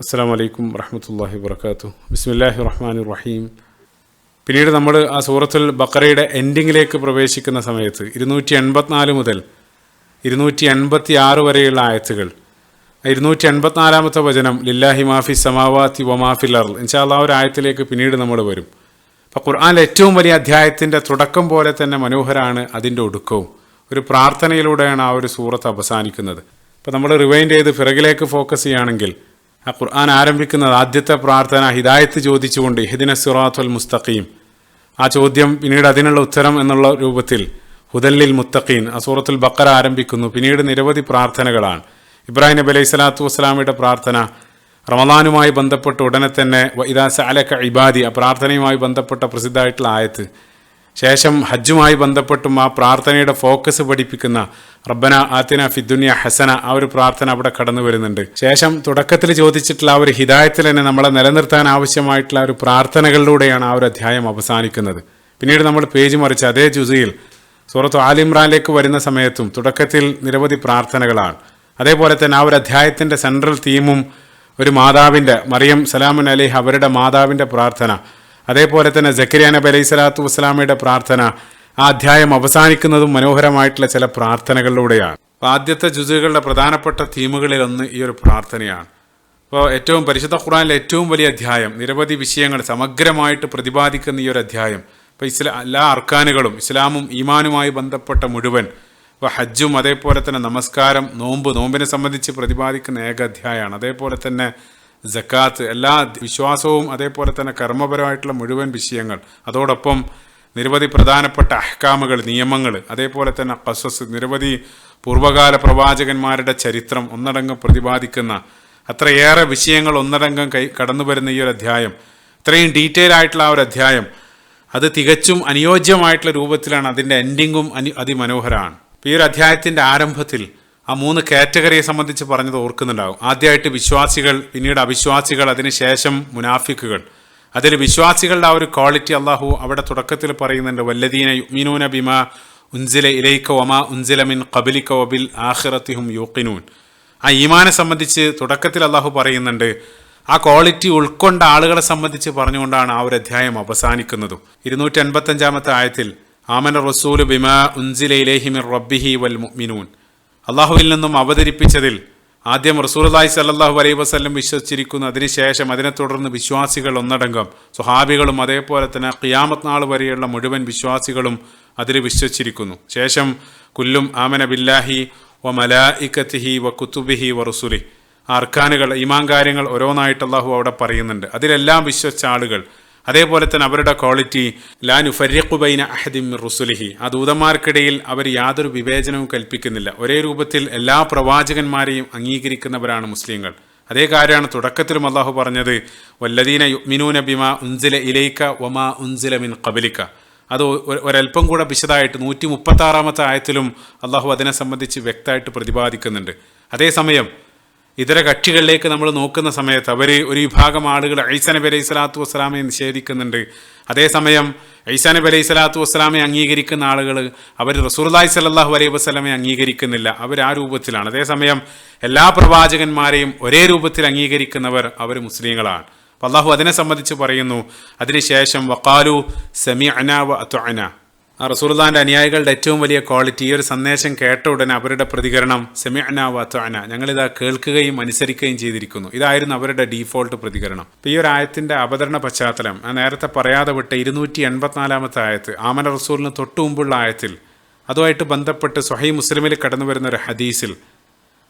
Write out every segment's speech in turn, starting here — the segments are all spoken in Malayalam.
അസ്സാം വലൈക്കും വറഹമത്തല്ലാഹി വർക്കാത്തു ബിസ്മില്ലാഹി റഹ്മാൻ റഹീം. പിന്നീട് നമ്മൾ ആ സൂറത്തുൽ ബക്കറയുടെ എൻഡിങ്ങിലേക്ക് പ്രവേശിക്കുന്ന സമയത്ത് ഇരുന്നൂറ്റി എൺപത്തിനാല് മുതൽ ഇരുന്നൂറ്റി എൺപത്തി ആറ് വരെയുള്ള ആയത്തുകൾ. ഇരുന്നൂറ്റി എൺപത്തിനാലാമത്തെ വചനം ലില്ലാഹി മാഫി സമാവാത്തി വമാഫിൽ അർ ഇൻഷാല്ലാ ഒരു ആയത്തിലേക്ക് പിന്നീട് നമ്മൾ വരും. അപ്പോൾ ഖുർആാനിലെ ഏറ്റവും വലിയ അധ്യായത്തിന്റെ തുടക്കം പോലെ തന്നെ മനോഹരമാണ് അതിന്റെ ഒടുക്കവും. ഒരു പ്രാർത്ഥനയിലൂടെയാണ് ആ ഒരു സൂറത്ത് അവസാനിക്കുന്നത്. അപ്പോൾ നമ്മൾ റിവൈൻഡ് ചെയ്ത് ഫിറകിലേക്ക് ഫോക്കസ് ചെയ്യുകയാണെങ്കിൽ ആ ഖുർആൻ ആരംഭിക്കുന്നത് ആദ്യത്തെ പ്രാർത്ഥന ഹിദായത്ത് ചോദിച്ചുകൊണ്ട് ഹിദിന സിറാത്തുൽ മുസ്തഖീം. ആ ചോദ്യം പിന്നീട് അതിനുള്ള ഉത്തരം എന്നുള്ള രൂപത്തിൽ ഹുദല്ലിൽ മുത്തഖീൻ ആ സൂറത്തുൽ ബഖറ ആരംഭിക്കുന്നു. പിന്നീട് നിരവധി പ്രാർത്ഥനകളാണ്. ഇബ്രാഹിം നബി അലൈഹി സ്വലാത്തു വസ്സലാമിയുടെ പ്രാർത്ഥന റമദാനുമായി ബന്ധപ്പെട്ട് ഉടനെ തന്നെ ഇദാ സഅലക ഇബാദി ആ പ്രാർത്ഥനയുമായി ബന്ധപ്പെട്ട പ്രസിദ്ധമായിട്ടുള്ള ആയത്ത് ശേഷം ഹജ്ജുമായി ബന്ധപ്പെട്ടും ആ പ്രാർത്ഥനയുടെ ഫോക്കസ് പഠിപ്പിക്കുന്ന റബ്ബന ആത്തിന ഫിദ്ദുനിയ ഹസന ആ ഒരു പ്രാർത്ഥന അവിടെ കടന്നു വരുന്നുണ്ട്. ശേഷം തുടക്കത്തിൽ ചോദിച്ചിട്ടുള്ള ആ ഒരു ഹിദായത്തിൽ തന്നെ നമ്മളെ നിലനിർത്താൻ ആവശ്യമായിട്ടുള്ള ഒരു പ്രാർത്ഥനകളിലൂടെയാണ് ആ ഒരു അധ്യായം അവസാനിക്കുന്നത്. പിന്നീട് നമ്മൾ പേജ് മറിച്ച് അതേ ജുസയിൽ സൂറത്ത് ആലിമ്രാനിലേക്ക് വരുന്ന സമയത്തും തുടക്കത്തിൽ നിരവധി പ്രാർത്ഥനകളാണ്. അതേപോലെ തന്നെ ആ ഒരു അധ്യായത്തിന്റെ സെൻട്രൽ തീമും ഒരു മാതാവിന്റെ മറിയം സലാമുൻ അലിഹ് അവരുടെ മാതാവിന്റെ പ്രാർത്ഥന അതേപോലെ തന്നെ ജക്കരിയ നബി അലൈഹി സ്വലാത്തു വസ്സലാമയുടെ പ്രാർത്ഥന ആ അധ്യായം അവസാനിക്കുന്നതും മനോഹരമായിട്ടുള്ള ചില പ്രാർത്ഥനകളിലൂടെയാണ്. ആദ്യത്തെ ജുസുകളുടെ പ്രധാനപ്പെട്ട തീമുകളിലൊന്ന് ഈ ഒരു പ്രാർത്ഥനയാണ്. അപ്പോൾ ഏറ്റവും പരിശുദ്ധ ഖുറാനിലെ ഏറ്റവും വലിയ അധ്യായം നിരവധി വിഷയങ്ങൾ സമഗ്രമായിട്ട് പ്രതിപാദിക്കുന്ന ഈ ഒരു അധ്യായം ഇപ്പോൾ ഇസ്ലാ എല്ലാ അർക്കാനുകളും ഇസ്ലാമും ഈമാനുമായി ബന്ധപ്പെട്ട മുഴുവൻ ഇപ്പോൾ ഹജ്ജും അതേപോലെ തന്നെ നമസ്കാരം നോമ്പ് നോമ്പിനെ സംബന്ധിച്ച് പ്രതിപാദിക്കുന്ന ഏക അധ്യായമാണ്. അതേപോലെ തന്നെ ജക്കാത്ത് എല്ലാ വിശ്വാസവും അതേപോലെ തന്നെ കർമ്മപരമായിട്ടുള്ള മുഴുവൻ വിഷയങ്ങൾ. അതോടൊപ്പം നിരവധി പ്രധാനപ്പെട്ട അഹ്കാമുകൾ നിയമങ്ങൾ അതേപോലെ തന്നെ കസസ് നിരവധി പൂർവകാല പ്രവാചകന്മാരുടെ ചരിത്രം ഒന്നടങ്കം പ്രതിപാദിക്കുന്ന അത്രയേറെ വിഷയങ്ങൾ ഒന്നടങ്കം കൈ കടന്നു വരുന്ന ഈ ഒരു അധ്യായം. ഇത്രയും ഡീറ്റെയിൽ ആയിട്ടുള്ള ആ ഒരു അധ്യായം അത് തികച്ചും അനുയോജ്യമായിട്ടുള്ള രൂപത്തിലാണ് അതിന്റെ എൻഡിങ്ങും അനി അതിമനോഹരമാണ്. ഈ ഒരു അധ്യായത്തിന്റെ ആരംഭത്തിൽ ആ മൂന്ന് കാറ്റഗറിയെ സംബന്ധിച്ച് പറഞ്ഞത് ഓർക്കുന്നുണ്ടാവും. ആദ്യമായിട്ട് വിശ്വാസികൾ പിന്നീട് അവിശ്വാസികൾ അതിനുശേഷം മുനാഫിക്കുകൾ. അതിൽ വിശ്വാസികളുടെ ആ ഒരു ക്വാളിറ്റി അള്ളാഹു അവിടെ തുടക്കത്തിൽ പറയുന്നുണ്ട്. വല്ലദീന യുമിനൂന ബിമ ഉൻസില ഇലൈക്ക ഒമ ഉൻസില മിൻ കബിലിക്ക ഒബിൽ ആഹ്റത്തിഹും യൂക്കിനൂൻ ആ ഈമാനെ സംബന്ധിച്ച് തുടക്കത്തിൽ അള്ളാഹു പറയുന്നുണ്ട് ആ ക്വാളിറ്റി ഉൾക്കൊണ്ട ആളുകളെ സംബന്ധിച്ച് പറഞ്ഞുകൊണ്ടാണ് ആ ഒരു അധ്യായം അവസാനിക്കുന്നതും. ഇരുന്നൂറ്റി അൻപത്തഞ്ചാമത്തെ ആയത്തിൽ ആമന റസൂൽ ബിമ ഉൻസില ഇലേഹിമിർ റബ്ബിഹി വൽ മുഅ്മിനൂൻ. അള്ളാഹുവിൽ നിന്നും അവതരിപ്പിച്ചതിൽ ആദ്യം റസൂർലായി സല്ലാഹു അലൈ വസ്ല്ലം വിശ്വസിച്ചിരിക്കുന്നു. അതിനുശേഷം അതിനെ തുടർന്ന് വിശ്വാസികൾ ഒന്നടങ്കം. സുഹാബികളും അതേപോലെ തന്നെ ഖിയാമത് നാൾ വരെയുള്ള മുഴുവൻ വിശ്വാസികളും അതിൽ വിശ്വസിച്ചിരിക്കുന്നു. ശേഷം കുല്ലും ആമന ബില്ലാഹി വ മലായിക്കത്തിഹി വ കുത്തുബിഹി വ റുസുലി അർക്കാനുകൾ ഈമാൻ കാര്യങ്ങൾ ഓരോന്നായിട്ട് അള്ളാഹു അവിടെ പറയുന്നുണ്ട്. അതിലെല്ലാം വിശ്വസിച്ച ആളുകൾ അതേപോലെ തന്നെ അവരുടെ ക്വാളിറ്റി ലാനു ഫര്യഖുബൈന അഹദിം റുസുലിഹി. ആ ദൂതന്മാർക്കിടയിൽ അവർ യാതൊരു വിവേചനവും കൽപ്പിക്കുന്നില്ല. ഒരേ രൂപത്തിൽ എല്ലാ പ്രവാചകന്മാരെയും അംഗീകരിക്കുന്നവരാണ് മുസ്ലിങ്ങൾ. അതേ കാര്യമാണ് തുടക്കത്തിലും അള്ളാഹു പറഞ്ഞത് വല്ലദീന യുമിനൂന ബിമ ഉൻസില ഇലൈക്ക വമാ ഉൻസില മിൻ കബലിക്ക അത് ഒരല്പം കൂടെ വിശദമായിട്ട് നൂറ്റി മുപ്പത്തി ആറാമത്തെ ആയത്തിലും അള്ളാഹു അതിനെ സംബന്ധിച്ച് വ്യക്തമായിട്ട് പ്രതിപാദിക്കുന്നുണ്ട്. അതേസമയം ഇതര കക്ഷികളിലേക്ക് നമ്മൾ നോക്കുന്ന സമയത്ത് അവർ ഒരു വിഭാഗം ആളുകൾ ഐസാനബി അലൈഹി സ്വലാത്തു വസ്സലാമെ നിഷേധിക്കുന്നുണ്ട്. അതേസമയം ഐസാനബി അലൈഹി സ്വലാത്തു വസ്സലാമെ അംഗീകരിക്കുന്ന ആളുകൾ അവർ റസൂർലായി സല്ലാഹു അലൈഹി വസ്ലമെ അംഗീകരിക്കുന്നില്ല. അവർ ആ രൂപത്തിലാണ്. അതേസമയം എല്ലാ പ്രവാചകന്മാരെയും ഒരേ രൂപത്തിൽ അംഗീകരിക്കുന്നവർ അവർ മുസ്ലിങ്ങളാണ്. അള്ളാഹു അതിനെ സംബന്ധിച്ച് പറയുന്നു. അതിനുശേഷം വക്കാലു സെമി അന വ അന ആ റസൂർദാന്റെ അനുയായികളുടെ ഏറ്റവും വലിയ ക്വാളിറ്റി ഈ ഒരു സന്ദേശം കേട്ട ഉടനെ അവരുടെ പ്രതികരണം സെമിഅന ഞങ്ങളിത് ഞങ്ങളിതാ കേൾക്കുകയും അനുസരിക്കുകയും ചെയ്തിരിക്കുന്നു. ഇതായിരുന്നു അവരുടെ ഡീഫോൾട്ട് പ്രതികരണം. അപ്പോൾ ഈ ഒരു ആയത്തിന്റെ അവതരണ പശ്ചാത്തലം ഞാൻ നേരത്തെ പറയാതെ വിട്ട ഇരുന്നൂറ്റി എൺപത്തിനാലാമത്തെ ആയത്ത് ആമന റസൂലിന് തൊട്ടു മുമ്പുള്ള ആയത്തിൽ അതുമായിട്ട് ബന്ധപ്പെട്ട് സ്വഹൈ മുസ്ലിമിൽ കടന്നു വരുന്ന ഒരു ഹദീസിൽ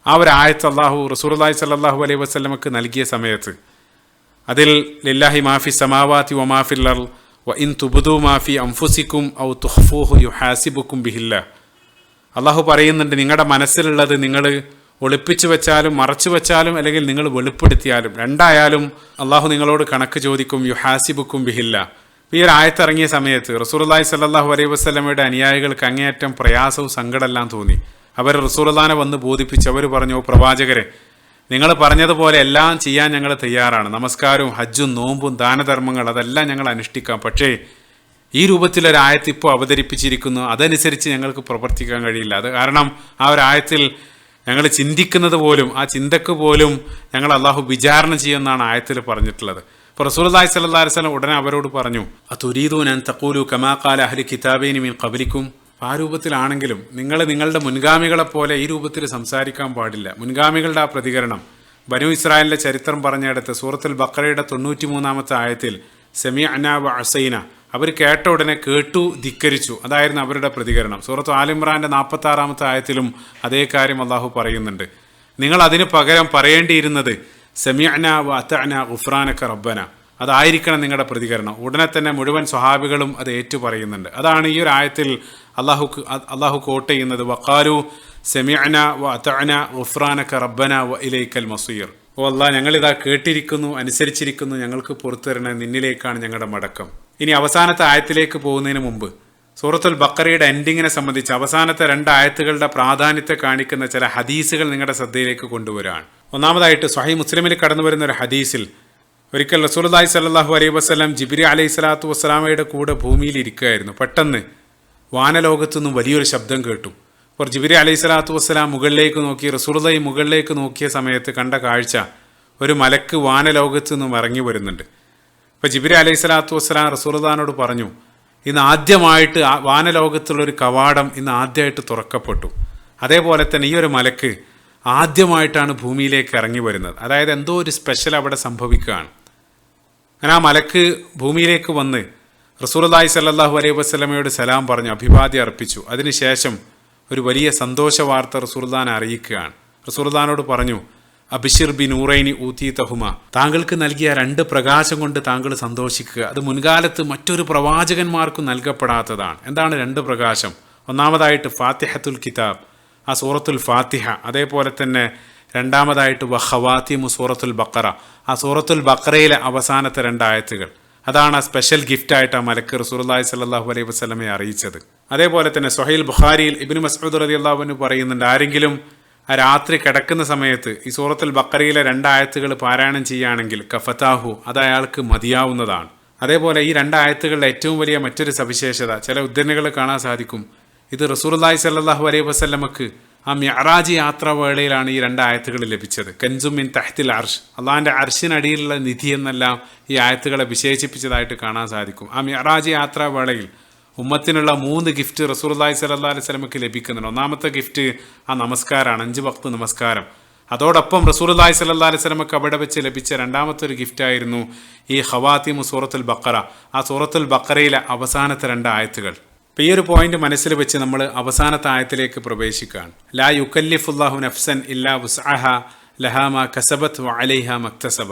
ആ ഒരു ആയത്ത് അള്ളാഹു റസൂർലായി സല്ലാഹു അലൈഹി വസ്ലമക്ക് നൽകിയ സമയത്ത് അതിൽ ലില്ലാഹി മാഫി സമാവാത്തി ഒമാഫിൽ വ തുബുദു മാഫി അംഫുസിക്കും ഔ തുഹഫൂഹു യുഹാസിബുക്കും ബിഹില്ല അള്ളാഹു പറയുന്നുണ്ട് നിങ്ങളുടെ മനസ്സിലുള്ളത് നിങ്ങൾ ഒളിപ്പിച്ചു വെച്ചാലും മറച്ചു വെച്ചാലും അല്ലെങ്കിൽ നിങ്ങൾ വെളിപ്പെടുത്തിയാലും രണ്ടായാലും അള്ളാഹു നിങ്ങളോട് കണക്ക് ചോദിക്കും യുഹാസിബുക്കും ബിഹില്ല. ഈ ഒരു ആയത്തിറങ്ങിയ സമയത്ത് റസൂർല്ലാഹി സല്ലാഹു അലൈഹി വസ്ലമയുടെ അനുയായികൾക്ക് അങ്ങേയറ്റം പ്രയാസവും സങ്കടമെല്ലാം തോന്നി. അവർ റസൂർദാനെ വന്ന് ബോധിപ്പിച്ച് അവർ പറഞ്ഞു പ്രവാചകരെ നിങ്ങൾ പറഞ്ഞതുപോലെ എല്ലാം ചെയ്യാൻ ഞങ്ങൾ തയ്യാറാണ്. നമസ്കാരവും ഹജ്ജും നോമ്പും ദാനധർമ്മങ്ങൾ അതെല്ലാം ഞങ്ങൾ അനുഷ്ഠിക്കാം. പക്ഷേ ഈ രൂപത്തിലൊരായത്ത് ഇപ്പോൾ അവതരിപ്പിച്ചിരിക്കുന്നു. അതനുസരിച്ച് ഞങ്ങൾക്ക് പ്രവർത്തിക്കാൻ കഴിയില്ല. അത് കാരണം ആ ഒരായത്തിൽ ഞങ്ങൾ ചിന്തിക്കുന്നത് പോലും ആ ചിന്തക്ക് പോലും ഞങ്ങൾ അള്ളാഹു വിചാരണ ചെയ്യുമെന്നാണ് ആയത്തിൽ പറഞ്ഞിട്ടുള്ളത്. ഇപ്പോൾ റസൂലി സല്ലാ വസ്ലം ഉടനെ അവരോട് പറഞ്ഞു അതുരീദൂൻ തുരീദൂൻ തക്കൂലു കമാക്കാല അഹ്ലി കിതാബേനി മീൻ കബലിക്കും ആ രൂപത്തിലാണെങ്കിലും നിങ്ങൾ നിങ്ങളുടെ മുൻഗാമികളെപ്പോലെ ഈ രൂപത്തിൽ സംസാരിക്കാൻ പാടില്ല. മുൻഗാമികളുടെ ആ പ്രതികരണം. ബനു ഇസ്രായേലിന്റെ ചരിത്രം പറഞ്ഞെടുത്ത് സൂറത്തുൽ ബക്കറയുടെ തൊണ്ണൂറ്റി മൂന്നാമത്തെ ആയത്തിൽ സെമി അനാബ് അസൈന. അവർ കേട്ട ഉടനെ കേട്ടു ധിക്കരിച്ചു. അതായിരുന്നു അവരുടെ പ്രതികരണം. സൂറത്ത് ആലിമ്രാന്റെ നാൽപ്പത്തി ആറാമത്തെ ആയത്തിലും അതേ കാര്യം അള്ളാഹു പറയുന്നുണ്ട്. നിങ്ങൾ അതിന് പകരം പറയേണ്ടിയിരുന്നത് സെമിഅന വ അത്തഅന ഗുഫ്രാനക്ക റബ്ബന. അതായിരിക്കണം നിങ്ങളുടെ പ്രതികരണം. ഉടനെ തന്നെ മുഴുവൻ സ്വഹാബികളും അത് ഏറ്റു പറയുന്നുണ്ട് അതാണ് ഈ ഒരു ആയത്തിൽ അള്ളാഹു അള്ളാഹു കോട്ട് ചെയ്യുന്നത്. വക്കാലു സെമിഅന വ അതഅന ഗുഫ്രാനക്ക റബ്ബന വ ഇലൈക്കൽ മസീർ. ഓ അല്ലാ ഞങ്ങളിതാ കേട്ടിരിക്കുന്നു അനുസരിച്ചിരിക്കുന്നു ഞങ്ങൾക്ക് പുറത്തുതരണ നിന്നിലേക്കാണ് ഞങ്ങളുടെ മടക്കം. ഇനി അവസാനത്തെ ആയത്തിലേക്ക് പോകുന്നതിന് മുമ്പ് സൂറത്തുൽ ബക്കറയുടെ എൻഡിങ്ങിനെ സംബന്ധിച്ച് അവസാനത്തെ രണ്ട് ആയത്തുകളുടെ പ്രാധാന്യത്തെ കാണിക്കുന്ന ചില ഹദീസുകൾ നിങ്ങളുടെ ശ്രദ്ധയിലേക്ക് കൊണ്ടുവരാണ്. ഒന്നാമതായിട്ട് സ്വഹി മുസ്ലിമിൽ കടന്നു വരുന്ന ഒരു ഹദീസിൽ ഒരിക്കൽ റസൂൽദായ് സല്ലാഹു അലൈഹി വസ്ലാം ജിബിരി അലൈഹി സ്വലാത്തു വസ്സലാമയുടെ കൂടെ ഭൂമിയിൽ ഇരിക്കുകയായിരുന്നു. പെട്ടെന്ന് വാനലോകത്തുനിന്നും വലിയൊരു ശബ്ദം കേട്ടു. അപ്പോൾ ജിബിരി അലൈഹി സ്വലാത്തു വസ്സലാം മുകളിലേക്ക് നോക്കി റസൂൽദായി മുകളിലേക്ക് നോക്കിയ സമയത്ത് കണ്ട കാഴ്ച ഒരു മലക്ക് വാനലോകത്തു നിന്നും ഇറങ്ങി വരുന്നുണ്ട്. അപ്പോൾ ജിബിരി അലൈഹി സ്വലാത്തു വസ്സലാം റസൂൽദാനോട് പറഞ്ഞു ഇന്ന് ആദ്യമായിട്ട് വാനലോകത്തുള്ളൊരു കവാടം ഇന്ന് ആദ്യമായിട്ട് തുറക്കപ്പെട്ടു. അതേപോലെ തന്നെ ഈ ഒരു മലക്ക് ആദ്യമായിട്ടാണ് ഭൂമിയിലേക്ക് ഇറങ്ങി വരുന്നത്. അതായത് എന്തോ ഒരു സ്പെഷ്യൽ അവിടെ സംഭവിക്കുകയാണ്. അങ്ങനെ ആ മലക്ക് ഭൂമിയിലേക്ക് വന്ന് റസൂർലായി സല്ലാഹു അലൈഹി വസ്ലമയോട് സലാം പറഞ്ഞു അഭിവാദ്യം അർപ്പിച്ചു. അതിനുശേഷം ഒരു വലിയ സന്തോഷ വാർത്ത റസൂർദാനെ അറിയിക്കുകയാണ്. റസൂർദാനോട് പറഞ്ഞു അബിഷിർ ബി നൂറൈനി ഊത്തി തഹുമ താങ്കൾക്ക് നൽകിയ രണ്ട് പ്രകാശം കൊണ്ട് താങ്കൾ സന്തോഷിക്കുക. അത് മുൻകാലത്ത് മറ്റൊരു പ്രവാചകന്മാർക്കും നൽകപ്പെടാത്തതാണ്. എന്താണ് രണ്ട് പ്രകാശം? ഒന്നാമതായിട്ട് ഫാത്തിഹത്തുൽ കിതാബ്. ആ സൂറത്തുൽ ഫാത്തിഹ അതേപോലെ തന്നെ രണ്ടാമതായിട്ട് വഹവാത്തിമു സൂറത്തുൽ ബക്കറ ആ സൂറത്തുൽ ബക്കറയിലെ അവസാനത്തെ രണ്ടായത്തുകൾ. അതാണ് ആ സ്പെഷ്യൽ ഗിഫ്റ്റായിട്ട് ആ മലക്ക് റസൂർല്ലാഹി സല്ലാഹു അലൈഹി വസ്ലമെ അറിയിച്ചത്. അതേപോലെ തന്നെ സൊഹൈൽ ബുഖാരിയിൽ ഇബിൻ മസ്ഊദ് റതി അള്ളാഹുവിന് പറയുന്നുണ്ട് ആരെങ്കിലും ആ രാത്രി കിടക്കുന്ന സമയത്ത് ഈ സൂറത്തുൽ ബക്കറയിലെ രണ്ടായത്തുകൾ പാരായണം ചെയ്യുകയാണെങ്കിൽ കഫത്താഹു അത് അയാൾക്ക് മതിയാവുന്നതാണ്. അതേപോലെ ഈ രണ്ടായത്തുകളുടെ ഏറ്റവും വലിയ മറ്റൊരു സവിശേഷത ചില ഉദ്ധരണികൾ കാണാൻ സാധിക്കും. ഇത് റസൂർലായി സല്ലാഹു അലൈഹി വസ്ലമക്ക് ആ മ്യാറാജ് യാത്രാ വേളയിലാണ് ഈ രണ്ട് ആയത്തുകൾ ലഭിച്ചത്. കൻസും തഹത്തിൽ അർഷ്. അള്ളാഹിന്റെ അർഷിനടിയിലുള്ള നിധി എന്നെല്ലാം ഈ ആയത്തുകളെ വിശേഷിപ്പിച്ചതായിട്ട് കാണാൻ സാധിക്കും. ആ മ്യാറാജ് യാത്രാ വേളയിൽ ഉമ്മത്തിനുള്ള മൂന്ന് ഗിഫ്റ്റ് റസൂർലായി സല്ലാ അലൈഹി സ്വലമക്ക് ലഭിക്കുന്നുണ്ട്. ഒന്നാമത്തെ ഗിഫ്റ്റ് ആ നമസ്കാരമാണ് അഞ്ച് ഭക്ത് നമസ്കാരം. അതോടൊപ്പം റസൂർലായി സല്ലാ അലൈഹി സ്വലമക്ക് അവിടെ വെച്ച് ലഭിച്ച രണ്ടാമത്തെ ഒരു ഗിഫ്റ്റായിരുന്നു ഈ ഹവാത്തിമു സൂറത്തുൽ ബക്കറ ആ സൂറത്തുൽ ബക്കറയിലെ അവസാനത്തെ രണ്ട് ആയത്തുകൾ. അപ്പം ഈ ഒരു പോയിന്റ് മനസ്സിൽ വെച്ച് നമ്മൾ അവസാനത്തെ ആയത്തിലേക്ക് പ്രവേശിക്കുകയാണ്. ലാ യുക്കല്ലിഫുല്ലാഹു നഫ്സൻ ഇല്ലാ വുസ്അഹ ലഹാമ കസബത്ത് അലൈഹ മക്തസബ.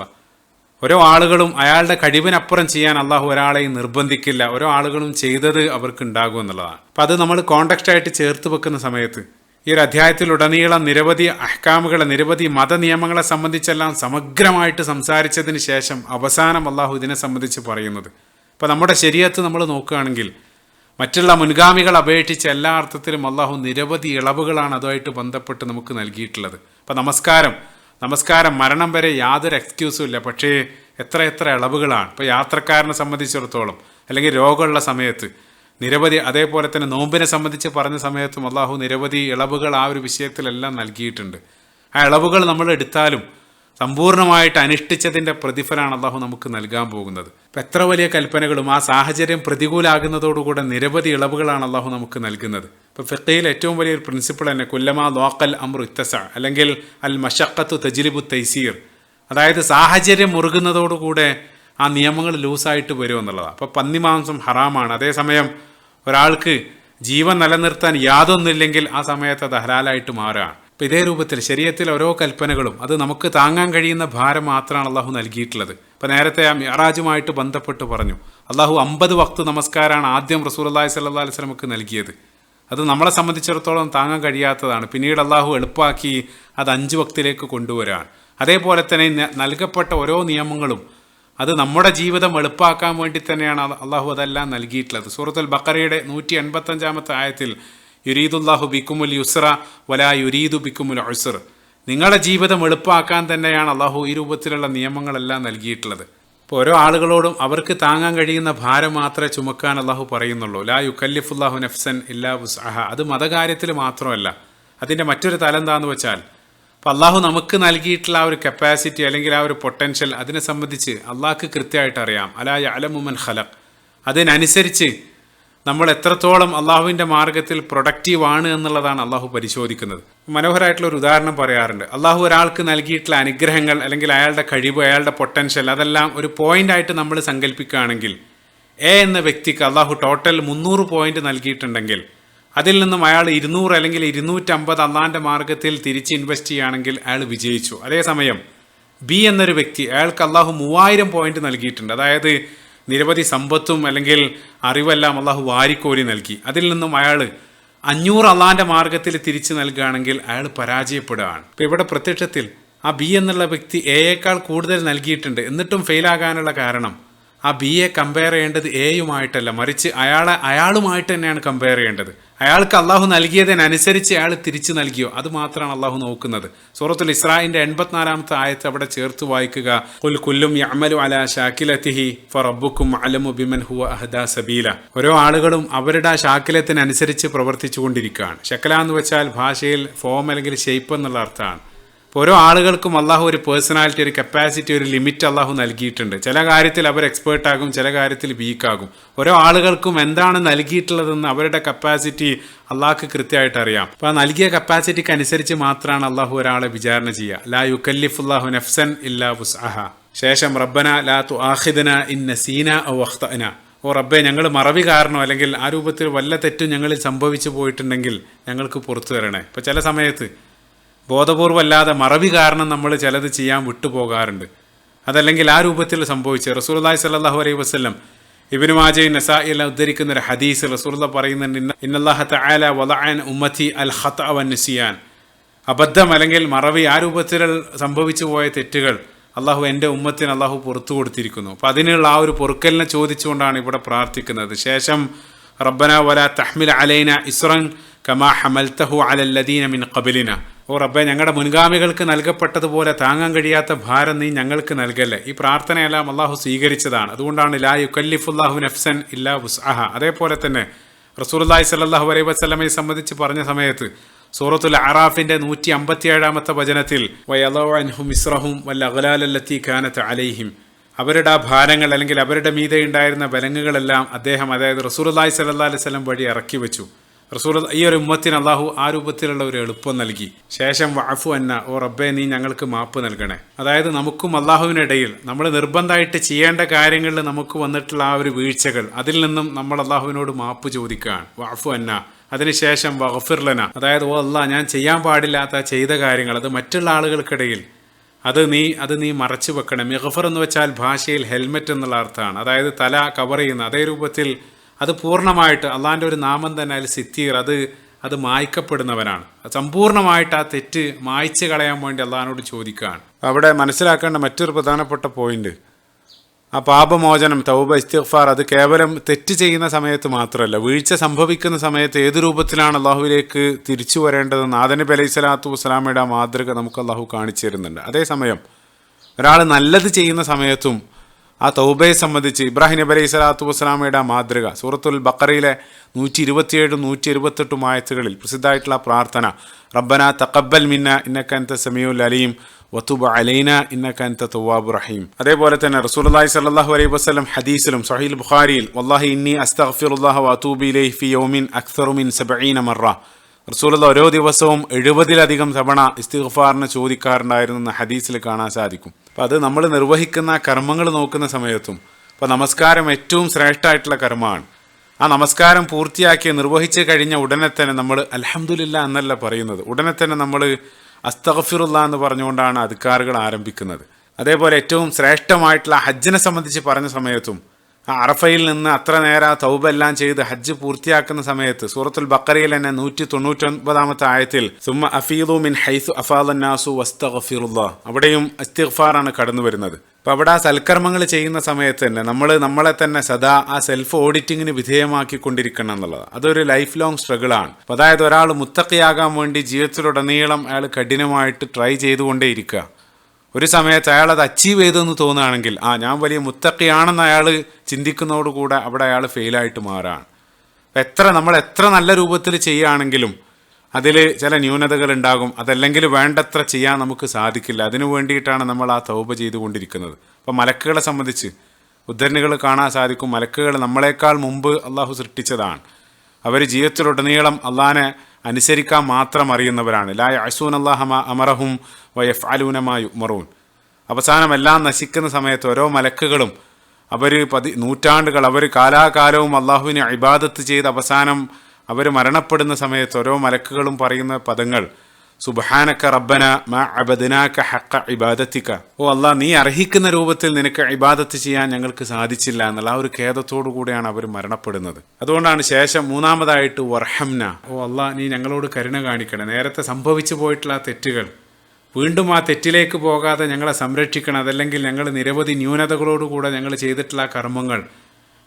ഓരോ ആളുകളും അയാളുടെ കഴിവിനപ്പുറം ചെയ്യാൻ അള്ളാഹു ഒരാളെയും നിർബന്ധിക്കില്ല. ഓരോ ആളുകളും ചെയ്തത് അവർക്ക് ഉണ്ടാകും എന്നുള്ളതാണ്. അപ്പം അത് നമ്മൾ കോണ്ടക്സ്റ്റ് ആയിട്ട് ചേർത്ത് വെക്കുന്ന സമയത്ത് ഈ ഒരു അധ്യായത്തിലുടനീളം നിരവധി അഹ്കാമുകളെ നിരവധി മതനിയമങ്ങളെ സംബന്ധിച്ചെല്ലാം സമഗ്രമായിട്ട് സംസാരിച്ചതിന് ശേഷം അവസാനം അള്ളാഹു ഇതിനെ സംബന്ധിച്ച് പറയുന്നത്. അപ്പം നമ്മുടെ ശരീരത്ത് നമ്മൾ നോക്കുകയാണെങ്കിൽ മറ്റുള്ള മുൻഗാമികൾ അപേക്ഷിച്ച് എല്ലാ അർത്ഥത്തിലും അള്ളാഹു നിരവധി ഇളവുകളാണ് അതുമായിട്ട് ബന്ധപ്പെട്ട് നമുക്ക് നൽകിയിട്ടുള്ളത്. അപ്പം നമസ്കാരം. നമസ്കാരം മരണം വരെ യാതൊരു എക്സ്ക്യൂസും ഇല്ല. പക്ഷേ എത്ര എത്ര ഇളവുകളാണ്. ഇപ്പോൾ യാത്രക്കാരനെ സംബന്ധിച്ചിടത്തോളം അല്ലെങ്കിൽ രോഗമുള്ള സമയത്ത് നിരവധി അതേപോലെ തന്നെ നോമ്പിനെ സംബന്ധിച്ച് പറഞ്ഞ സമയത്തും അള്ളാഹു നിരവധി ഇളവുകൾ ആ ഒരു വിഷയത്തിലെല്ലാം നൽകിയിട്ടുണ്ട്. ആ ഇളവുകൾ നമ്മൾ എടുത്താലും സമ്പൂർണമായിട്ട് അനുഷ്ഠിച്ചതിന്റെ പ്രതിഫലമാണ് അള്ളാഹു നമുക്ക് നൽകാൻ പോകുന്നത്. അപ്പം എത്ര വലിയ കൽപ്പനകളും ആ സാഹചര്യം പ്രതികൂലാകുന്നതോടുകൂടെ നിരവധി ഇളവുകളാണ് അള്ളാഹു നമുക്ക് നൽകുന്നത്. ഇപ്പോൾ ഫിഖയിൽ ഏറ്റവും വലിയൊരു പ്രിൻസിപ്പിൾ തന്നെ കുല്ലമാ ലോക്കൽ അമ്രു ഇത്തസ അല്ലെങ്കിൽ അൽ മഷക്കത്തു തജിലിബു തൈസീർ. അതായത് സാഹചര്യം മുറുകുന്നതോടുകൂടെ ആ നിയമങ്ങൾ ലൂസായിട്ട് വരും എന്നുള്ളതാണ്. അപ്പോൾ പന്നിമാംസം ഹറാമാണ്. അതേസമയം ഒരാൾക്ക് ജീവൻ നിലനിർത്താൻ യാതൊന്നുമില്ലെങ്കിൽ ആ സമയത്ത് അത് ഹലാലായിട്ട് മാറുകയാണ്. അപ്പം ഇതേ രൂപത്തിൽ ശരീരത്തിൽ ഓരോ കൽപ്പനകളും അത് നമുക്ക് താങ്ങാൻ കഴിയുന്ന ഭാരം മാത്രമാണ് അള്ളാഹു നൽകിയിട്ടുള്ളത്. ഇപ്പം നേരത്തെ ആ മിറാജുമായിട്ട് ബന്ധപ്പെട്ട് പറഞ്ഞു. അള്ളാഹു അമ്പത് വക്ത് നമസ്കാരമാണ് ആദ്യം റസൂൽ അള്ളാഹി സല്ലാ അലൈഹി സ്വലമുക്ക് നൽകിയത്. അത് നമ്മളെ സംബന്ധിച്ചിടത്തോളം താങ്ങാൻ കഴിയാത്തതാണ്. പിന്നീട് അള്ളാഹു എളുപ്പമാക്കി അത് അഞ്ച് വക്തിലേക്ക് കൊണ്ടുവരാൻ. അതേപോലെ തന്നെ നൽകപ്പെട്ട ഓരോ നിയമങ്ങളും അത് നമ്മുടെ ജീവിതം എളുപ്പമാക്കാൻ വേണ്ടി തന്നെയാണ് അള്ളാഹു അതെല്ലാം നൽകിയിട്ടുള്ളത്. സൂറത്തുൽ ബക്കറയുടെ നൂറ്റി എൺപത്തഞ്ചാമത്തെ ആയത്തിൽ യുരീദുല്ലാഹു ബിക്കുമുൽ യുസ്ര വലാ യുരീദു ബിക്കുമുൽ ഉസ്ർ. നിങ്ങളുടെ ജീവിതം എളുപ്പമാക്കാൻ തന്നെയാണ് അള്ളാഹു ഈ രൂപത്തിലുള്ള നിയമങ്ങളെല്ലാം നൽകിയിട്ടുള്ളത്. ഇപ്പോൾ ഓരോ ആളുകളോടും അവർക്ക് താങ്ങാൻ കഴിയുന്ന ഭാരം മാത്രമേ ചുമക്കാൻ അള്ളാഹു പറയുന്നുള്ളൂ. ലാ യുക്കല്ലിഫുല്ലാഹു നഫ്സൻ ഇല്ലാ വുസ്അഹ. അത് മതകാര്യത്തിൽ മാത്രമല്ല അതിന്റെ മറ്റൊരു തലം എന്താണെന്ന് വെച്ചാൽ അപ്പോൾ അള്ളാഹു നമുക്ക് നൽകിയിട്ടുള്ള ആ ഒരു കപ്പാസിറ്റി അല്ലെങ്കിൽ ആ ഒരു പൊട്ടൻഷ്യൽ അതിനെ സംബന്ധിച്ച് അള്ളാഹ്ക്ക് കൃത്യമായിട്ട് അറിയാം. അലാ അലമുമൻ ഖലഖ്. അതിനനുസരിച്ച് നമ്മൾ എത്രത്തോളം അള്ളാഹുവിന്റെ മാർഗത്തിൽ പ്രൊഡക്റ്റീവ് ആണ് എന്നുള്ളതാണ് അള്ളാഹു പരിശോധിക്കുന്നത്. മനോഹരമായിട്ടുള്ള ഒരു ഉദാഹരണം പറയാറുണ്ട്. അള്ളാഹു ഒരാൾക്ക് നൽകിയിട്ടുള്ള അനുഗ്രഹങ്ങൾ അല്ലെങ്കിൽ അയാളുടെ കഴിവ് അയാളുടെ പൊട്ടൻഷ്യൽ അതെല്ലാം ഒരു പോയിന്റ് ആയിട്ട് നമ്മൾ സങ്കല്പിക്കുകയാണെങ്കിൽ എ എന്ന വ്യക്തിക്ക് അള്ളാഹു ടോട്ടൽ മുന്നൂറ് പോയിന്റ് നൽകിയിട്ടുണ്ടെങ്കിൽ അതിൽ നിന്നും അയാൾ ഇരുന്നൂറ് അല്ലെങ്കിൽ ഇരുന്നൂറ്റമ്പത് അള്ളാഹിന്റെ മാർഗത്തിൽ തിരിച്ച് ഇൻവെസ്റ്റ് ചെയ്യുകയാണെങ്കിൽ അയാൾ വിജയിച്ചു. അതേസമയം ബി എന്നൊരു വ്യക്തി അയാൾക്ക് അള്ളാഹു മൂവായിരം പോയിന്റ് നൽകിയിട്ടുണ്ട്. അതായത് നിരവധി സമ്പത്തും അല്ലെങ്കിൽ അറിവെല്ലാം അള്ളാഹു വാരിക്കോരി നൽകി. അതിൽ നിന്നും അയാൾ അഞ്ഞൂറ് അള്ളാഹിന്റെ മാർഗത്തിൽ തിരിച്ചു നൽകുകയാണെങ്കിൽ അയാൾ പരാജയപ്പെടുകയാണ്. ഇപ്പം ഇവിടെ പ്രത്യക്ഷത്തിൽ ആ ബി എന്നുള്ള വ്യക്തി എയേക്കാൾ കൂടുതൽ നൽകിയിട്ടുണ്ട്. എന്നിട്ടും ഫെയിലാകാനുള്ള കാരണം ആ ബി എ കമ്പയർ ചെയ്യേണ്ടത് എയുമായിട്ടല്ല മറിച്ച് അയാളെ അയാളുമായിട്ട് തന്നെയാണ് കമ്പയർ ചെയ്യേണ്ടത്. അയാൾക്ക് അള്ളാഹു നൽകിയതിനനുസരിച്ച് അയാൾ തിരിച്ചു നൽകിയോ? അത് മാത്രമാണ് അള്ളാഹു നോക്കുന്നത്. സൂറത്തുൽ ഇസ്രായിന്റെ എൺപത്തിനാലാമത്തെ ആയത്ത് അവിടെ ചേർത്ത് വായിക്കുക കുൽ കുല്ലും യഅമലു അലാ ഷാക്കിലത്തിഹി ഫറബ്ബുക്കും അലമു ബിമൻ ഹു അഹദ സബീല. ഓരോ ആളുകളും അവരുടെ ആ ഷാക്കിലത്തിനനുസരിച്ച് പ്രവർത്തിച്ചു കൊണ്ടിരിക്കുകയാണ് ഷക്കല എന്ന് വെച്ചാൽ ഭാഷയിൽ ഫോം അല്ലെങ്കിൽ ഷെയ്പ്പ് എന്നുള്ള അർത്ഥമാണ്. ഓരോ ആളുകൾക്കും അള്ളാഹു ഒരു പേഴ്സണാലിറ്റി ഒരു കപ്പാസിറ്റി ഒരു ലിമിറ്റ് അള്ളാഹു നൽകിയിട്ടുണ്ട്. ചില കാര്യത്തിൽ അവർ എക്സ്പേർട്ട് ആകും ചില കാര്യത്തിൽ വീക്കാകും ഓരോ ആളുകൾക്കും എന്താണ് നൽകിയിട്ടുള്ളതെന്ന് അവരുടെ കപ്പാസിറ്റി അള്ളാഹ്ക്ക് കൃത്യമായിട്ട് അറിയാം. അപ്പോൾ ആ നൽകിയ കപ്പാസിറ്റിക്ക് അനുസരിച്ച് മാത്രമാണ് അള്ളാഹു ഒരാളെ വിചാരണ ചെയ്യുക. ലാ യുക്കല്ലിഫുല്ലാഹു നഫ്സൻ ഇല്ലാ വുസ്അഹ. ശേഷം റബ്ബന ലാ തു ആഹിദന ഇൻ നസീന ഔ അഖ്തന ഓ റബ്ബെ ഞങ്ങൾ മറവി കാരണോ അല്ലെങ്കിൽ ആ രൂപത്തിൽ വല്ല തെറ്റും ഞങ്ങളിൽ സംഭവിച്ചു പോയിട്ടുണ്ടെങ്കിൽ ഞങ്ങൾക്ക് പുറത്തു തരണേ ഇപ്പോൾ ചില സമയത്ത് ബോധപൂർവമല്ലാതെ മറവി കാരണം നമ്മൾ ചിലത് ചെയ്യാൻ വിട്ടുപോകാറുണ്ട്. അതല്ലെങ്കിൽ ആ രൂപത്തിൽ സംഭവിച്ച്. റസൂർലായ് സല്ലാഹു അലൈഹി വസ്ലം ഇബിനു മാജയ് നസായി എല്ലാം ഉദ്ധരിക്കുന്ന ഒരു ഹദീസ് റസൂർല പറയുന്നുണ്ട് ഇന്ന- ഇന്നല്ലാഹ വലഅൻ ഉമ്മത്തി അൽ ഹത്ത് അവൻ അബദ്ധം അല്ലെങ്കിൽ മറവി ആ രൂപത്തിൽ സംഭവിച്ചു പോയ തെറ്റുകൾ അള്ളാഹു എന്റെ ഉമ്മത്തിന് അള്ളാഹു പുറത്തു കൊടുത്തിരിക്കുന്നു. അപ്പം അതിനുള്ള ആ ഒരു പൊറുക്കലിനെ ചോദിച്ചുകൊണ്ടാണ് ഇവിടെ പ്രാർത്ഥിക്കുന്നത്. ശേഷം റബ്ബന വല തഹ്മിൽ അലൈന ഇസ്രൻ കമാ ഹമൽത്തഹു അലല്ലദീന മിൻ ഖബലിന. ഓ റബ്ബെ ഞങ്ങളുടെ മുൻഗാമികൾക്ക് നൽകപ്പെട്ടതുപോലെ താങ്ങാൻ കഴിയാത്ത ഭാരം നീ ഞങ്ങൾക്ക് നൽകല്ലേ? ഈ പ്രാർത്ഥനയെല്ലാം അള്ളാഹു സ്വീകരിച്ചതാണ്. അതുകൊണ്ടാണ് ലാ യുക്കല്ലിഫുല്ലാഹു നഫ്സൻ ഇല്ലാ വുസ്അഹ. അതേപോലെ തന്നെ റസൂലുള്ളാഹി സല്ലാഹു അലൈഹി വസ്ലമയെ സംബന്ധിച്ച് പറഞ്ഞ സമയത്ത് സൂറത്തുൽ അറാഫിന്റെ നൂറ്റി അമ്പത്തിയേഴാമത്തെ വചനത്തിൽ വയലഹും ഇസ്രഹും വല്ല അഖലാലല്ലത്തി ഖാനത്ത് അലൈഹിം. അവരുടെ ആ ഭാരങ്ങൾ അല്ലെങ്കിൽ അവരുടെ മീതെ ഉണ്ടായിരുന്ന ബലങ്ങുകളെല്ലാം അദ്ദേഹം അതായത് റസൂലുള്ളാഹി സ്വല്ലല്ലാഹി അലൈഹി വഴി ഇറക്കി വെച്ചു റസൂൽ ഈ ഒരു ഉമ്മത്തിന് അള്ളാഹു ആ രൂപത്തിലുള്ള ഒരു എളുപ്പം നൽകി. ശേഷം വാഫു അന്ന ഓ റബ്ബെ നീ ഞങ്ങൾക്ക് മാപ്പ് നൽകണേ. അതായത് നമുക്കും അള്ളാഹുവിനിടയിൽ നമ്മൾ നിർബന്ധമായിട്ട് ചെയ്യേണ്ട കാര്യങ്ങളിൽ നമുക്ക് വന്നിട്ടുള്ള ആ ഒരു വീഴ്ചകൾ അതിൽ നിന്നും നമ്മൾ അള്ളാഹുവിനോട് മാപ്പ് ചോദിക്കുകയാണ്. വാഫു അന്ന അതിനുശേഷം വഹഫിർലന അതായത് ഓ അല്ല ഞാൻ ചെയ്യാൻ പാടില്ലാത്ത ചെയ്ത കാര്യങ്ങൾ അത് മറ്റുള്ള ആളുകൾക്കിടയിൽ അത് നീ അത് നീ മറച്ചു വെക്കണം മിഹഫർ എന്ന് വെച്ചാൽ ഭാഷയിൽ ഹെൽമെറ്റ് എന്നുള്ള അർത്ഥമാണ്. അതായത് തല കവർ ചെയ്യുന്ന അതേ രൂപത്തിൽ അത് പൂർണമായിട്ട് അള്ളാഹിന്റെ ഒരു നാമം തന്നെ അതിൽ സിത്തീർ അത് അത് മായ്ക്കപ്പെടുന്നവനാണ്. സമ്പൂർണമായിട്ട് ആ തെറ്റ് മായ്ച്ചു കളയാൻ വേണ്ടി അള്ളാഹിനോട് ചോദിക്കുകയാണ്. അവിടെ മനസ്സിലാക്കേണ്ട മറ്റൊരു പ്രധാനപ്പെട്ട പോയിന്റ് ആ പാപമോചനം തൗബ ഇസ്തിഫാർ അത് കേവലം തെറ്റ് ചെയ്യുന്ന സമയത്ത് മാത്രമല്ല വീഴ്ച സംഭവിക്കുന്ന സമയത്ത് ഏത് രൂപത്തിലാണ് അള്ളാഹുവിലേക്ക് തിരിച്ചു വരേണ്ടതെന്ന് ആദനബി അലൈഹി സ്വലാത്തു വസ്സലാമയുടെ മാതൃക നമുക്ക് അള്ളാഹു കാണിച്ചു തരുന്നുണ്ട്. അതേസമയം ഒരാൾ നല്ലത് ചെയ്യുന്ന സമയത്തും ആ തൗബയെ സംബന്ധിച്ച് ഇബ്രാഹിം നബി അലൈഹി സ്വലാത്തു വസ്സലാമയുടെ മാതൃക സൂറത്തുൽ ബക്കറയിലെ നൂറ്റി ഇരുപത്തിയേഴും നൂറ്റി ഇരുപത്തെട്ടും ആയത്തുകളിൽ പ്രസിദ്ധമായിട്ടുള്ള പ്രാർത്ഥന റബ്ബന തക്കബൽ മിന്ന ഇന്നക്കൻത സമീഉൽ അലീം വത്തുബ അലൈന ഇന്നക്കൻത തവാബു റഹീം. അതേപോലെ തന്നെ റസൂലുള്ളാഹി സ്വല്ലല്ലാഹു അലൈഹി വസല്ലം ഹദീസിലും സഹീൽ ബുഖാരിയിൽ വല്ലാഹി ഇന്നി അസ്തഗ്ഫിറുല്ലാഹ വഅതൂബു ഇലൈഹി ഫി യൗമിൻ മിൻ സബഈന മറ റസൂലുള്ള ഓരോ ദിവസവും എഴുപതിലധികം തവണ ഇസ്തിഗ്ഫാറിനെ ചോദിക്കാറുണ്ടായിരുന്നു എന്ന് ഹദീസിൽ കാണാൻ സാധിക്കും. അപ്പം അത് നമ്മൾ നിർവഹിക്കുന്ന കർമ്മങ്ങൾ നോക്കുന്ന സമയത്തും ഇപ്പം നമസ്കാരം ഏറ്റവും ശ്രേഷ്ഠമായിട്ടുള്ള കർമ്മമാണ്. ആ നമസ്കാരം പൂർത്തിയാക്കി നിർവഹിച്ച് കഴിഞ്ഞ ഉടനെ തന്നെ നമ്മൾ അലഹമുല്ല എന്നല്ല പറയുന്നത്. ഉടനെ തന്നെ നമ്മൾ അസ്തഗഫിറുല്ല എന്ന് പറഞ്ഞുകൊണ്ടാണ് അധികാറുകൾ ആരംഭിക്കുന്നത്. അതേപോലെ ഏറ്റവും ശ്രേഷ്ഠമായിട്ടുള്ള ഹജ്ജിനെ സംബന്ധിച്ച് പറഞ്ഞ സമയത്തും അറഫയിൽ നിന്ന് അത്ര നേരം തൗബ എല്ലാം ചെയ്ത് ഹജ്ജ് പൂർത്തിയാക്കുന്ന സമയത്ത് സൂറത്തുൽ ബക്കറയിൽ തന്നെ നൂറ്റി തൊണ്ണൂറ്റൊൻപതാമത്തെ ആയത്തിൽ സുമ അഫീദു മിൻ ഹൈസു അഫാദന്നാസു വസ്തഗഫിറുല്ല. അവിടെയും അസ്തിഗ്ഫാറാണ് കടന്നു വരുന്നത്. അപ്പൊ അവിടെ ആ സൽക്കർമ്മങ്ങൾ ചെയ്യുന്ന സമയത്ത് തന്നെ നമ്മൾ നമ്മളെ തന്നെ സദാ ആ സെൽഫ് ഓഡിറ്റിങ്ങിന് വിധേയമാക്കിക്കൊണ്ടിരിക്കണം എന്നുള്ളത് അതൊരു ലൈഫ് ലോങ് സ്ട്രഗിളാണ്. ആണ് അതായത് ഒരാൾ മുത്തക്കയാകാൻ വേണ്ടി ജീവിതത്തിലുടനീളം അയാൾ കഠിനമായിട്ട് ട്രൈ ചെയ്തുകൊണ്ടേയിരിക്കുക. ഒരു സമയത്ത് അയാൾ അത് അച്ചീവ് ചെയ്തെന്ന് തോന്നുകയാണെങ്കിൽ ആ ഞാൻ വലിയ മുത്തക്കിയാണെന്ന് അയാൾ ചിന്തിക്കുന്നതോടുകൂടെ അവിടെ അയാൾ ഫെയിലായിട്ട് മാറുകയാണ്. എത്ര നമ്മൾ എത്ര നല്ല രൂപത്തിൽ ചെയ്യുകയാണെങ്കിലും അതിൽ ചില ന്യൂനതകൾ ഉണ്ടാകും. അതല്ലെങ്കിൽ വേണ്ടത്ര ചെയ്യാൻ നമുക്ക് സാധിക്കില്ല. അതിനു വേണ്ടിയിട്ടാണ് നമ്മൾ ആ തൗപ ചെയ്തുകൊണ്ടിരിക്കുന്നത്. അപ്പോൾ മലക്കുകളെ സംബന്ധിച്ച് ഉദ്ധരണികൾ കാണാൻ സാധിക്കും. മലക്കുകൾ നമ്മളെക്കാൾ മുമ്പ് അള്ളാഹു സൃഷ്ടിച്ചതാണ്. അവർ ജീവിതത്തിലുടനീളം അള്ളാഹിനെ അനുസരിക്കാൻ മാത്രം അറിയുന്നവരാണ്. ലാ അസൂൻ അള്ളാഹമ അമറഹും വയഫ് അലൂനമായു മറൂൻ അവസാനം എല്ലാം നശിക്കുന്ന സമയത്ത് ഓരോ മലക്കുകളും അവർ പതി നൂറ്റാണ്ടുകൾ അവർ കാലാകാലവും അള്ളാഹുവിനെ ഇബാദത്ത് ചെയ്ത് അവസാനം അവർ മരണപ്പെടുന്ന സമയത്ത് ഓരോ മലക്കുകളും പറയുന്ന പദങ്ങൾ സുബഹാനക്ക റബ്ബന മാ അബദനാക്ക ഹക്ക ഇബാദത്തിക്ക ഓ അല്ല നീ അർഹിക്കുന്ന രൂപത്തിൽ നിനക്ക് ഇബാദത്ത് ചെയ്യാൻ ഞങ്ങൾക്ക് സാധിച്ചില്ല എന്നുള്ള ആ ഒരു ഖേദത്തോടു കൂടിയാണ് അവർ മരണപ്പെടുന്നത്. അതുകൊണ്ടാണ് ശേഷം മൂന്നാമതായിട്ട് വർഹംന ഓ അല്ല നീ ഞങ്ങളോട് കരുണ കാണിക്കണം. നേരത്തെ സംഭവിച്ചു പോയിട്ടുള്ള ആ തെറ്റുകൾ. വീണ്ടും ആ തെറ്റിലേക്ക് പോകാതെ ഞങ്ങളെ സംരക്ഷിക്കണം. അതല്ലെങ്കിൽ ഞങ്ങൾ നിരവധി ന്യൂനതകളോടുകൂടെ ഞങ്ങൾ ചെയ്തിട്ടുള്ള കർമ്മങ്ങൾ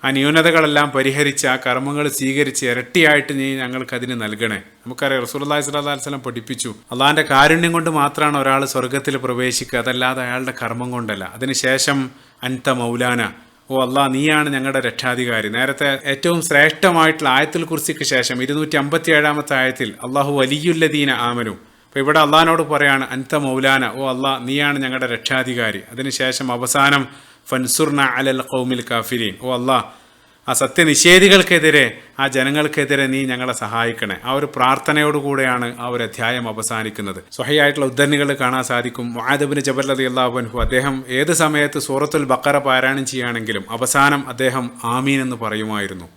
ആ ന്യൂനതകളെല്ലാം പരിഹരിച്ച് ആ കർമ്മങ്ങൾ സ്വീകരിച്ച് ഇരട്ടിയായിട്ട് നീ ഞങ്ങൾക്ക് അതിന് നൽകണേ. നമുക്കറിയാം അലൈഹി വസല്ലം പഠിപ്പിച്ചു. അള്ളാഹിന്റെ കാരുണ്യം കൊണ്ട് മാത്രമാണ് ഒരാൾ സ്വർഗത്തിൽ പ്രവേശിക്കുക അതല്ലാതെ അയാളുടെ കർമ്മം കൊണ്ടല്ല. അതിനുശേഷം അൻത മൗലാന. ഓ അല്ലാ നീയാണ് ഞങ്ങളുടെ രക്ഷാധികാരി. നേരത്തെ ഏറ്റവും ശ്രേഷ്ഠമായിട്ടുള്ള ആയത്തിൽ കുറിച്ചിക്ക് ശേഷം ഇരുന്നൂറ്റി അമ്പത്തി ഏഴാമത്തെ ആയത്തിൽ അള്ളാഹു വലിയുല്ലദീന ആമനു. അപ്പോൾ ഇവിടെ അള്ളഹാനോട് പറയാണ് അൻത മൗലാന. ഓ അല്ലാ നീയാണ് ഞങ്ങളുടെ രക്ഷാധികാരി. അതിനുശേഷം അവസാനം ഫൻസുർന അലൽ കൗമിൽ കാഫിരീൻ ഓ അള്ളാ ആ സത്യനിഷേധികൾക്കെതിരെ ആ ജനങ്ങൾക്കെതിരെ നീ ഞങ്ങളെ സഹായിക്കണേ. ആ ഒരു പ്രാർത്ഥനയോടുകൂടെയാണ് ആ ഒരു അധ്യായം അവസാനിക്കുന്നത്. സ്വഹയായിട്ടുള്ള ഉദ്ധരണികൾ കാണാൻ സാധിക്കും. മുഹാദബിന് ജബൽ റളിയല്ലാഹു അള്ളാഹുബൻഹു അദ്ദേഹം ഏത് സമയത്ത് സൂറത്തുൽ ബക്കറ പാരായണം ചെയ്യുകയാണെങ്കിലും അവസാനം അദ്ദേഹം ആമീൻ എന്ന് പറയുമായിരുന്നു.